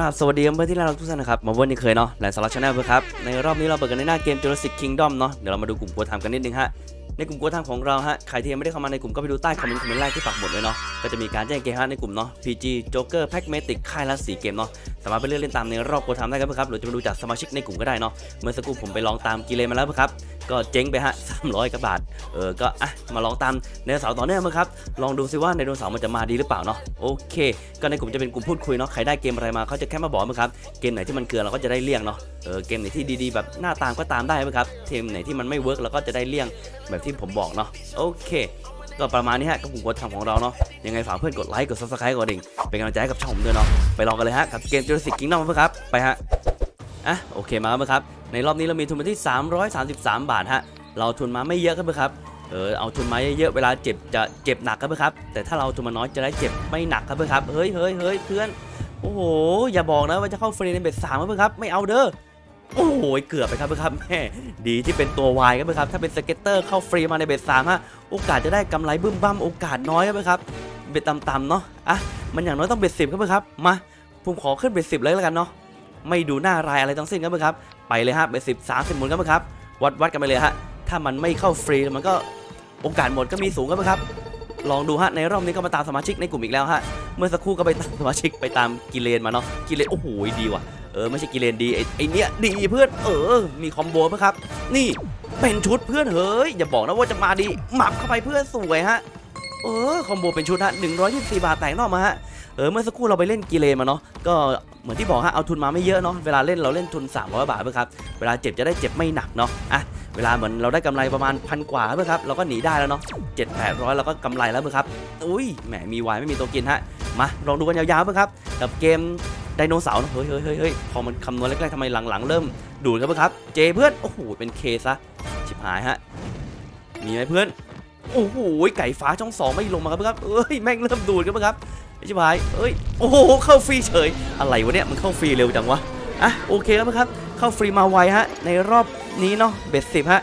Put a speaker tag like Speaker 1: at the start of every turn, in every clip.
Speaker 1: รับสวัสดีเพื่อนที่รักทุกท่านนะครับมาวันนี้เคยเนาะแลนด์สลัดชาแนลเพื่อครับ ในรอบนี้เราเปิดกันในหน้าเกม Jurassic Kingdom เนาะเดี๋ยวเรามาดูกลุ่มกัวทำกันนิดนึงฮะในกลุ่มกัวทำของเราฮะใครที่ยังไม่ได้เข้ามาในกลุ่มก็ไปดูใต้คอมเมนต์คอมเมนต์แรกที่ปักหมุดไว้เนาะก็จะมีการแจ้งเกมฮะในกลุ่มเนาะ PG Joker Packmatic ค่ายละสีเกมเนาะามารถไปเลือกเล่นตามในรอบกัวทำได้ครับเพื่อนครับหรือจะมาดูจากสมาชิกในกลุ่มก็ได้เนาะเมื่อสักครู่ผมไปลองตามกิเลนมาแล้วเพื่อนครับก็เจ๊งไปฮะ300กว่าบาทเออก็อะมาลองตามในเสาต่อเนื่องมั้ครับลองดูซิว่าในโดนเสามันจะมาดีหรือเปล่าเนาะโอเค ก็ในกลุ่มจะเป็นกลุ่มพูดคุยเนาะใครได้เกมอะไรมาเขาจะแค่มาบอกมั้งครับเกมไหนที่มันเกลือเราก็จะได้เลี่ยงเนาะเออเกมไหนที่ดีๆ แบบหน้าตามก็ตามได้ไหมครับเกมไหนที่มันไม่เวิร์กเราก็จะได้เลี่ยงแบบที่ผมบอกเนาะโอเค ก็ประมาณนี้ฮะกับกลุ่มกดทำของเราเนาะยังไงฝากเพื่อนกดไลค์กด subscribe กดดิ่งเป็นกำลังใจให้กับช่องผมด้วยเนาะไปลองกันเลยฮะกับเกม Jurassic Kingdom เพื่อนครับไปฮะอะโอเคมาครับในรอบนี้เรามีทุนมาที่ 333 บาทฮะเราทุนมาไม่เยอะครับเพื่อนครับเออเอาทุนมาเยอะๆเวลาเจ็บจะเจ็บหนักครับเพื่อนครับ แต่ถ้าเราทุนมาน้อยจะได้เจ็บไม่หนักครับเพื่อนครับเฮ้ยเฮ้ยเฮ้ยเพื่อนโอ้โหอย่าบอกนะว่าจะเข้าฟรีในเบ็ดสามครับเพื่อนครับไม่เอาเด้อ โอ้โหเกือบไปครับเพื่อนครับแม่ดีที่เป็นตัววายครับเพื่อนครับถ้าเป็นสเก็ตเตอร์เข้าฟรีมาในเบ็ดสามฮะโอกาสจะได้กำไรบึ้มบั้มโอกาสน้อยครับเพื่อนครับเบ็ดต่ำๆเนาะอะมันอย่างน้อยต้องเบ็ดสิบครับเพื่อนครับมาผมขอขึ้นเบ็ดสิบเลยแล้วกันเนาะไม่ดูหน้ารายอะไรทั้งสิ้นครับเพื่อนครับไปเลยฮะเบ็ดสิบสามสิบหมุนครับเพื่อนครับวัดวัดกันไปเลยฮะถ้ามันไม่เข้าฟรีมันก็โอกาสหมดก็มีสูงครับเพื่อนครับลองดูฮะในรอบนี้ก็มาตามสมาชิกในกลุ่มอีกแล้วฮะเมื่อสักครู่ก็ไปตามสมาชิกไปตามกิเลนมาเนาะกิเลนโอ้โหดีว่ะ ออไม่ใช่กิเลนดีไอ้ไอเนี้ยดีเพื่อนเออ มีคอมโบเพื่อครับ นี่เป็นชุดเพื่อนเฮ้ยอย่าบอกนะว่าจะมาดีหมับเข้าไปเพื่อนสวยฮะเออคอมโบเป็นชุดฮะ124 บาทแตกนอกมาฮะเออเมื่อสักครู่เราไปเล่นกิเลนมาเนาะก็เหมือนที่บอกฮะเอาทุนมาไม่เยอะเนาะเวลาเล่นเราเล่นทุน 300 บาทเพื่อครับเวลาเจ็บจะได้เจ็บไม่หนักเนาะอะเวลาเหมือนเราได้กำไรประมาณพันกว่าเพื่อครับเราก็หนีได้แล้วเนาะเจ็ดแปดร้อยเราก็กำไรแล้วเพื่อครับอุ้ยแหมมีวายไม่มีตัวกินฮะมาลองดูกันยาวๆเพื่อครับกับเกม ไดโนเสาร์นะเฮ้ยเฮ้ยเฮ้ยเฮ้ยพอมันคำนวณแรกๆทำไมหลังๆ เริ่มดูดครับเพื่อนครับ เจเพื่อน โอ้โห เป็นเคซะชิบหายฮะ มีไหมเพื่อน โอ้โห ไก่ฟ้าช่องสองไม่ลงมาครับเพื่อนครับ เอ้ย แม่งเริ่มดูดครับเพื่อนครับอ้ชิบหาย เอ้ย โอ้โห เข้าฟรีเฉย อะไรวะเนี่ย มันเข้าฟรีเร็วจังวะ อะ โอเคครับเพื่อนครับ เข้าฟรีมาไวฮะ ในรอบนี้เนาะ เบ็ดสิบฮะ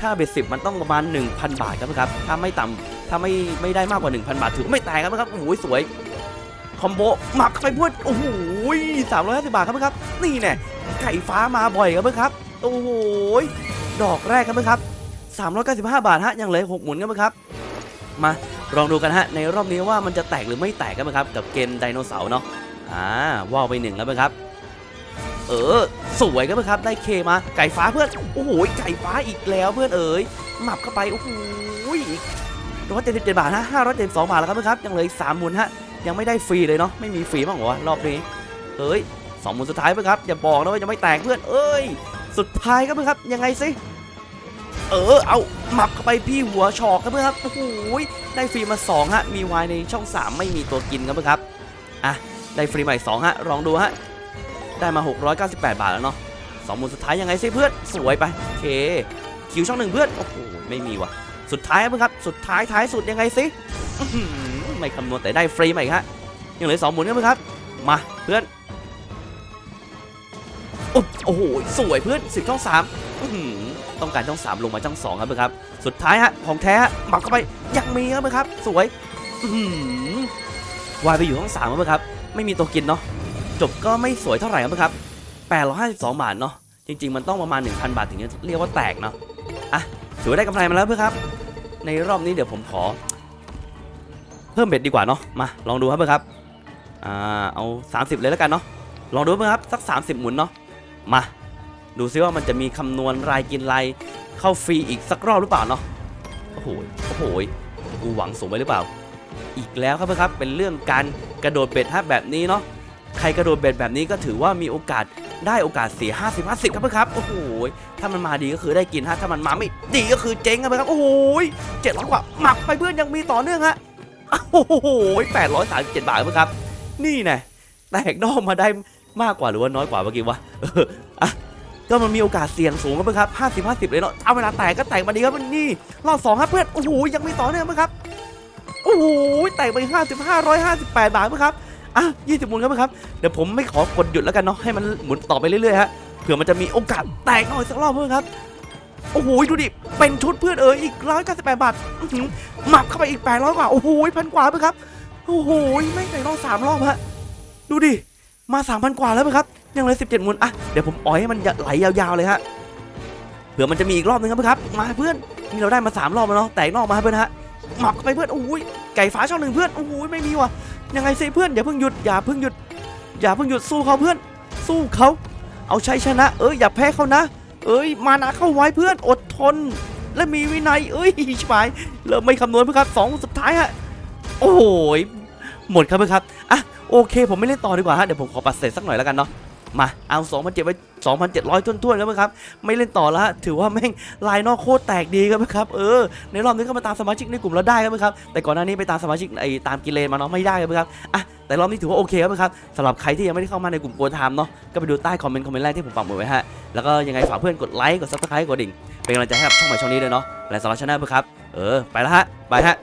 Speaker 1: ถ้าเบ็ดสิบมันต้องประมาณ 1,000 บาทครับเพื่อนครับ ถ้าไม่ต่ำถ้าไม่ไม่ได้มากกว่า 1,000 บาทถือไม่แตกครับเพื่อนครับ โอ้โห สวย คอมโบหมักไปเพื่อนโอ้โหสามร้อยห้าสิบบาทครับเพื่อนครับ นี่แน่ไก่ฟ้ามาบ่อยครับเพื่อนครับ โอ้โหดอกแรกครับเพื่อนครับ395บาทฮะยังเหลือหกหมุนครับเพื่อนครับ มาลองดูกันฮะในรอบนี้ว่ามันจะแตกหรือไม่แตกครับเพื่อนครับ กับเกมไดโนเสาร์เนาะอ่าว่าวไปหนึ่งครับเพื่อนครับ เออ สวยครับเพื่อนครับ ได้เคมาไก่ฟ้าเพื่อนโอ้โหไก่ฟ้าอีกแล้วเพื่อนเอ๋ยหมับเข้าไปโอ้โหร้อยเจ็ดสิบเจ็ดบาทฮะห้าร้อยเจ็ดสองบาทแล้วครับเพื่อนครับยังเหลืออีกสามหมุนฮะ ยังไม่ได้ฟรีเลยเนาะไม่มีฟรีบ้างเหรอวะรอบนี้เอ้ยสองหมุนสุดท้ายเพื่อนครับอย่าบอกนะว่าจะไม่แตกเพื่อนเอ้ย สุดท้ายครับเพื่อนครับยังไงสิเออเอาหมับเข้าไปพี่หัวชอกครับเพื่อนครับโอ้โหได้ฟรีมาสองฮะมีวายในช่องสามไม่มีตัวกินครับเพื่อนครับอะได้ฟรีใหม่สองฮะลองดูฮะได้มา 698 บาทแล้วเนาะสองหมุนสุดท้ายยังไงสิเพื่อนสวยไปโอเคคิวช่องหนึ่งเพื่อนโอ้โหไม่มีว่ะสุดท้ายครับเพื่อนครับ สุดท้ายท้ายสุดยังไงสิ ไม่คำนวณแต่ได้ฟรีใหม่ฮะยังเหลือสองหมุนครับเพื่อนครับ มาเพื่อนโอ้โหสวยเพื่อนสิบช่องสามต้องการช่องสามลงมาช่องสองครับเพื่อนครับ สุดท้ายฮะของแท้หมักเข้าไปยังมีครับเพื่อนครับ สวยวายไปอยู่ช่องสามครับเพื่อนครับ ไม่มีตัวกินเนาะจบก็ไม่สวยเท่าไหร่ครับครับ852บาทเนาะจริง ๆ มันต้องประมาณ1,000บาทถึงจะเรียกว่าแตกเนาะอะถือว่าได้กำไรมาแล้วเพื่อนครับ ในรอบนี้เดี๋ยวผมขอ เพิ่มเบ็ดดีกว่าเนาะมาลองดูครับเพื่อนครับอ่าเอา 30 เลยแล้วกันเนาะลองดูเพื่อนครับสัก 30 หมุนเนาะมา ดูซิว่ามันจะมีคำนวณรายกินรายเข้าฟรีอีกสักรอบหรือเปล่าเนาะโอ้โหโอ้โหกูหวังสูงไปหรือเปล่า อีกแล้วครับเพื่อนครับเป็นเรื่องการกระโดดเบ็ดฮะแบบนี้เนาะใครกระโดดเบ็ดแบบนี้ก็ถือว่ามีโอกาสได้โอกาสเสีย 50 50 ครับเพื่อนครับ โอ้โห ถ้ามันมาดีก็คือได้กินฮะ ถ้ามันมาไม่ดีก็คือเจ๊งครับเพื่อนครับ โอ้โหเจ็ดร้อยกว่าหมักไปเพื่อนยังมีต่อเนื่องฮะ โอ้โหแปดร้อยสามสิบเจ็ดบาทครับเพื่อนครับ นี่แน่แตกนอกมาได้มากกว่าหรือว่าน้อยกว่าเมื่อกี้วะเอออะก็มันมีโอกาสเสี่ยงสูงครับเพื่อนครับห้าสิบห้าสิบเลยเนาะเอาเวลาแตกก็แตกมาดีครับนี่รอบสองครับเพื่อนโอ้โหยังมีต่อเนื่องเพื่อนครับโอ้โหแตกไปห้าสิบห้าร้อยห้าสิบแปดบาทเพื่อนครับอะยี่สิบหมุนครับเพื่อนครับเดี๋ยวผมไม่ขอกดหยุดแล้วกันเนาะให้มันหมุนต่อไปเรื่อยๆฮะเผื่อมันจะมีโอกาสแตกหน่อยสักรอบเพื่อนครับ โอ้โหดูดิ เป็นชุดเพื่อนเอออีกร้อยเก้าสิบแปดบาทหมับเข้าไปอีกแปดร้อยกว่า โอ้โหพันกว่าเพื่อนครับ โอ้โหไม่งในรอบสามรอบฮะ ดูดิ มาสามพันกว่าแล้วไหมครับ ยังเหลือสิบเจ็ดหมุนอะ เดี๋ยวผมอ่อยให้มันไหลยาวๆเลยฮะ เผื่อมันจะมีอีกรอบนึงครับครับ มาเพื่อน นี่เราได้มาสามรอบแล้วเนาะ แตกนอกมาเพื่อนฮะ หมับเข้าไปเพื่อน โอ้ยไก่ฟ้าช่องหนึ่งเพื่อน โอ้ยไม่มีว่ะ ยังไงสิเพื่อนอย่าเพิ่งหยุดอย่าเพิ่งหยุดอย่าเพิ่งหยุดสู้เขาเพื่อน สู้เขา เอาชัยชนะ เอ้ยอย่าแพ้เขานะ เอ้ย มานะเข้าไว้เพื่อนอดทน และมีวินัย เอ้ยชิบหายเริ่มไม่คำนวณเพื่อนครับสองสุดท้ายฮะ โอ้โหหมดครับเพื่อนครับ อะ โอเค ผมไม่เล่นต่อดีกว่าฮะ เดี๋ยวผมขอปัดเศษสักหน่อยแล้วกันเนาะ มาเอา2,700ไว้2,700ท้วนๆแล้วเพื่อนครับ ไม่เล่นต่อแล้วฮะถือว่าแม่งลายนอกโคตรแตกดีครับครับเออในรอบนี้ก็มาตามสมาชิกในกลุ่มเราได้ครับครับแต่ก่อนหน้านี้ไปตามสมาชิกไอ้ตามกิเลนมาเนาะไม่ได้ครับครับอะแต่รอบนี้ถือว่าโอเคครับครับสำหรับใครที่ยังไม่ได้เข้ามาในกลุ่มโกไทม์เนาะก็ไปดูใต้คอมเมนต์คอมเมนต์แรกที่ผมปักหมุดไว้ฮะแล้วก็ยังไงฝากเพื่อนกดไลค์กดซับสไครต์กดดิ่งเป็นกำลังใจให้กับช่องใหม่ช่องนี้ด้วยเนาะและสำหรับช anel เพื่อนครับเออไปแล้วฮะบายฮะ